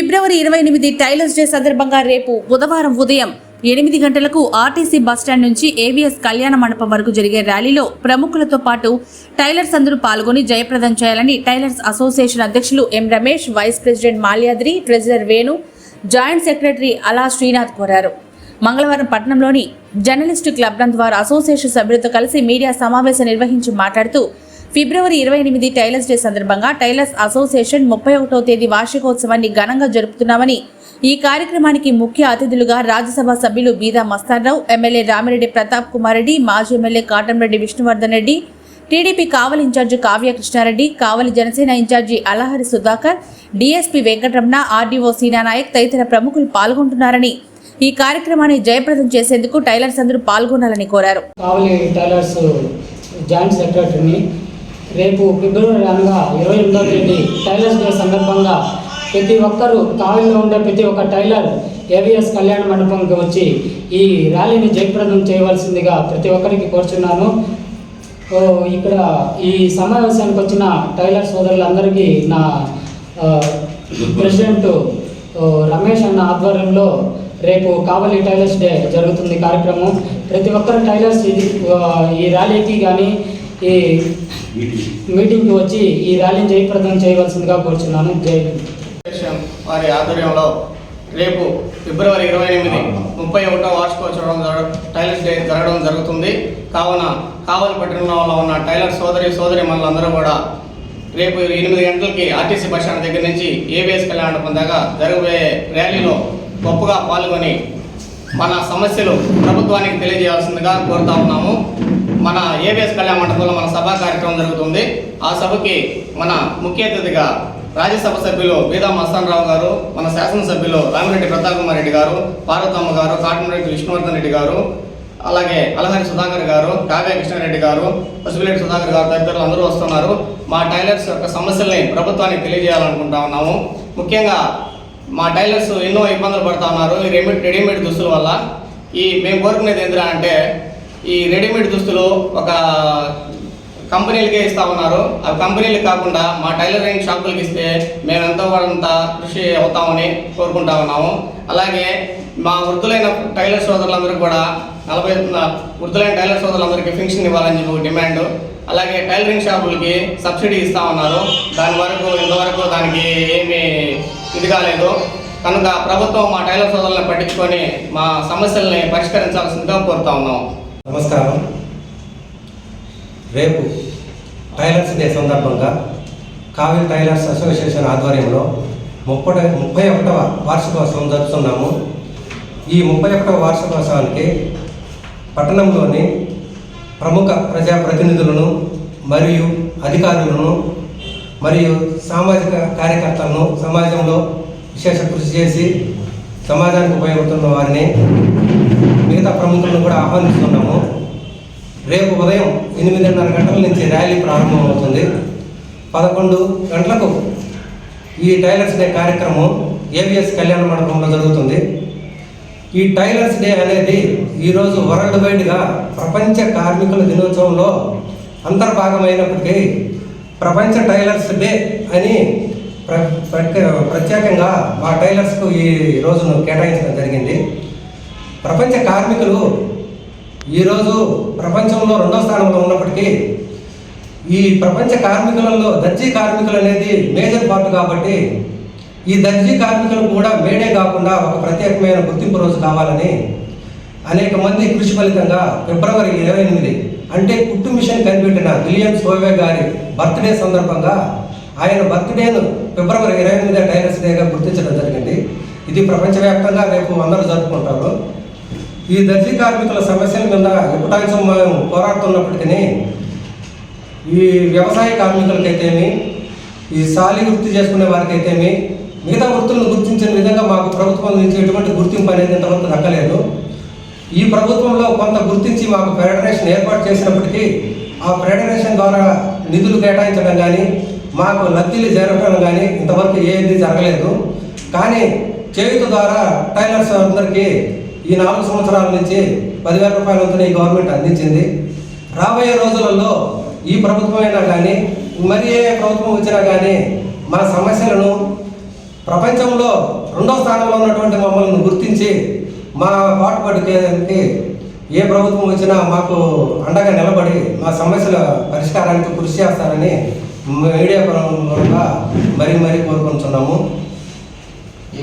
ఫిబ్రవరి ఇరవై ఎనిమిది tailors day సందర్భంగా రేపు బుధవారం ఉదయం ఎనిమిది గంటలకు ఆర్టీసీ బస్టాండ్ నుంచి ఏవిఎస్ కళ్యాణ మండపం వరకు జరిగే ర్యాలీలో ప్రముఖులతో పాటు టైలర్స్ అందరూ పాల్గొని జయప్రదం చేయాలని టైలర్స్ అసోసియేషన్ అధ్యక్షులు M Ramesh vice president Malyadri treasurer Venu joint secretary Ala Srinath కోరారు. మంగళవారం పట్టణంలోని జర్నలిస్టు క్లబ్ ద్వారా అసోసియేషన్ సభ్యులతో కలిసి మీడియా సమావేశం నిర్వహించి మాట్లాడుతూ ఫిబ్రవరి ఇరవై ఎనిమిది టైలర్స్ డే సందర్భంగా టైలర్స్ అసోసియేషన్ ముప్పై ఒకటో తేదీ వార్షికోత్సవాన్ని ఘనంగా జరుపుతున్నామని ఈ కార్యక్రమానికి ముఖ్య అతిథులుగా రాజ్యసభ సభ్యులు బీదా మస్తాన్రావు ఎమ్మెల్యే రామిరెడ్డి ప్రతాప్ కుమార్ రెడ్డి మాజీ MLA Katamreddy Vishnuvardhan Reddy TDP Kavali incharge Kavya Krishnareddy Kavali Janasena incharge Alahari Sudhakar DSP Venkataramana RDO Seenanayak తదితర ప్రముఖులు పాల్గొంటున్నారని ఈ కార్యక్రమాన్ని జయప్రదం చేసేందుకు టైలర్స్ అందరూ పాల్గొనాలని కోరారు. కావలి టైలర్స్ జాయింట్ సెక్రటరీని రేపు ఫిబ్రవరి అనగా ఇరవై ఎనిమిదవ తేదీ టైలర్స్ డే సందర్భంగా ప్రతి ఒక్కరూ కావలిలో ఉండే ప్రతి ఒక్క టైలర్ ఏవిఎస్ కళ్యాణ మండపంకి వచ్చి ఈ ర్యాలీని జయప్రదం చేయవలసిందిగా ప్రతి ఒక్కరికి కోరుచున్నాను. ఇక్కడ ఈ సమావేశానికి వచ్చిన టైలర్ సోదరులందరికీ నా ప్రెసిడెంట్ రమేష్ అన్న ఆధ్వర్యంలో రేపు కావలి టైలర్స్ డే జరుగుతుంది కార్యక్రమం. ప్రతి ఒక్కరు టైలర్స్ ఇది ఈ ర్యాలీకి కానీ ఈ మీటింగ్కి వచ్చి ఈ ర్యాలీని జయప్రదం చేయవలసిందిగా కోరుచున్నాను. జై వారి ఆధ్వర్యంలో రేపు ఫిబ్రవరి ఇరవై ఎనిమిది ముప్పై ఒకటో వార్షికోత్సవం టైలర్స్ డే జరగడం జరుగుతుంది. కావున కావలి పట్టణంలో ఉన్న టైలర్ సోదరి సోదరి మనులందరూ కూడా రేపు ఎనిమిది గంటలకి ఆర్టీసీ బస్ స్టాండ్ దగ్గర నుంచి ఏబిఎస్ కళ్యాణ మండపం దాకా జరగబోయే ర్యాలీలో గొప్పగా పాల్గొని మన సమస్యలు ప్రభుత్వానికి తెలియజేయాల్సిందిగా కోరుతా ఉన్నాము. మన ఏబిఎస్ కళ్యాణ మండపంలో మన సభా కార్యక్రమం జరుగుతుంది. ఆ సభకి మన ముఖ్య అతిథిగా రాజ్యసభ సభ్యులు బీదా మస్తానరావు గారు మన శాసనసభ్యులు రామిరెడ్డి ప్రతాప్ కుమార్ రెడ్డి గారు పార్వతమ్మ గారు కాటమరెడ్డి విష్ణువర్ధన్ రెడ్డి గారు అలాగే అలహరి సుధాకర్ గారు కావ్య కృష్ణారెడ్డి గారు పసుపులేటి సుధాకర్ గారు తదితరులు అందరూ వస్తున్నారు. మా టైలర్స్ యొక్క సమస్యల్ని ప్రభుత్వానికి తెలియజేయాలనుకుంటా ఉన్నాము. ముఖ్యంగా మా టైలర్స్ ఎన్నో ఇబ్బందులు పడుతూ ఉన్నారు. ఈ రెడీమేడ్ రెడీమేడ్ దుస్తుల వల్ల ఈ మేము కోరుకునేది ఏంటంటే అంటే ఈ రెడీమేడ్ దుస్తులు ఒక కంపెనీలకే ఇస్తా ఉన్నారు. ఆ కంపెనీలకు కాకుండా మా టైలరింగ్ షాపులకి ఇస్తే మేము ఎంతో కొంత కృషి అవుతామని కోరుకుంటా ఉన్నాము. అలాగే మా వృద్ధులైన టైలర్ సోదరులందరికీ కూడా నలభై వృద్ధులైన టైలర్ సోదరులందరికీ ఫింక్షన్ ఇవ్వాలని చెప్పి డిమాండ్. అలాగే టైలరింగ్ షాపులకి సబ్సిడీ ఇస్తా ఉన్నారు. దాని వరకు ఇంతవరకు దానికి ఏమీ ఇది కాలేదు. కనుక ప్రభుత్వం మా టైలర్ సోదరులను పట్టించుకొని మా సమస్యల్ని పరిష్కరించాల్సిందిగా కోరుతా ఉన్నాం నమస్కారం. రేపు టైలర్స్ డే సందర్భంగా కావిల్ టైలర్స్ అసోసియేషన్ ఆధ్వర్యంలో ముప్పై ముప్పై ఒకటవ వార్షికోత్సవం జరుపుతున్నాము. ఈ ముప్పై ఒకటవ వార్షికోత్సవానికి పట్టణంలోని ప్రముఖ ప్రజాప్రతినిధులను మరియు అధికారులను మరియు సామాజిక కార్యకర్తలను సమాజంలో విశేష కృషి చేసి సమాజానికి ఉపయోగపడుతున్న వారిని మిగతా ప్రముఖులను కూడా ఆహ్వానిస్తున్నాము. రేపు ఉదయం ఎనిమిదిన్నర గంటల నుంచి ర్యాలీ ప్రారంభమవుతుంది. పదకొండు గంటలకు ఈ టైలర్స్ డే కార్యక్రమం ఏవిఎస్ కళ్యాణ మండపంలో జరుగుతుంది. ఈ టైలర్స్ డే అనేది ఈరోజు వరల్డ్ వైడ్గా ప్రపంచ కార్మికుల దినోత్సవంలో అంతర్భాగమైనప్పటికీ ప్రపంచ టైలర్స్ డే అని ప్రత్యేకంగా మా టైలర్స్కు ఈ రోజును కేటాయించడం జరిగింది. ప్రపంచ కార్మికులు ఈరోజు ప్రపంచంలో రెండో స్థానంలో ఉన్నప్పటికీ ఈ ప్రపంచ కార్మికులలో దర్జీ కార్మికులు అనేది మేజర్ పార్ట్ కాబట్టి ఈ దర్జీ కార్మికులు కూడా మేడే కాకుండా ఒక ప్రత్యేకమైన గుర్తింపు రోజు కావాలని అనేక మంది కృషి ఫలితంగా ఫిబ్రవరి ఇరవై ఎనిమిది అంటే కుట్టు మిషన్ కనిపెట్టిన విలియం సోవే గారి బర్త్డే సందర్భంగా ఆయన బర్త్డేను ఫిబ్రవరి ఇరవై ఎనిమిది డైనస్ డేగా గుర్తించడం జరిగింది. ఇది ప్రపంచవ్యాప్తంగా రేపు అందరూ జరుపుకుంటారు. ఈ దర్జీ కార్మికుల సమస్యల మీద ఎప్పటాంశం మేము పోరాడుతున్నప్పటికీ ఈ వ్యవసాయ కార్మికులకైతేమి ఈ సాలి వృత్తి చేసుకునే వారికైతేమి మిగతా వృత్తులను గుర్తించిన విధంగా మాకు ప్రభుత్వం నుంచి ఎటువంటి గుర్తింపు అనేది ఇంతవరకు దక్కలేదు. ఈ ప్రభుత్వంలో కొంత గుర్తించి మాకు ఫెడరేషన్ ఏర్పాటు చేసినప్పటికీ ఆ ఫెడరేషన్ ద్వారా నిధులు కేటాయించడం కానీ మాకు లబ్ధిలు జరగడం కానీ ఇంతవరకు ఏది జరగలేదు. కానీ చేయుత ద్వారా టైలర్స్ అందరికీ ఈ నాలుగు సంవత్సరాల నుంచి పదివేల రూపాయల వంతున ఈ గవర్నమెంట్ అందించింది. రాబోయే రోజులలో ఈ ప్రభుత్వం అయినా కానీ మరి ఏ ప్రభుత్వం వచ్చినా కానీ మా సమస్యలను ప్రపంచంలో రెండో స్థానంలో ఉన్నటువంటి మమ్మల్ని గుర్తించి మా పాటుపడికి ఏ ప్రభుత్వం వచ్చినా మాకు అండగా నిలబడి మా సమస్యల పరిష్కారానికి కృషి చేస్తారని మీడియా పరంగా మరీ మరీ కోరుకుంటున్నాము. ఈ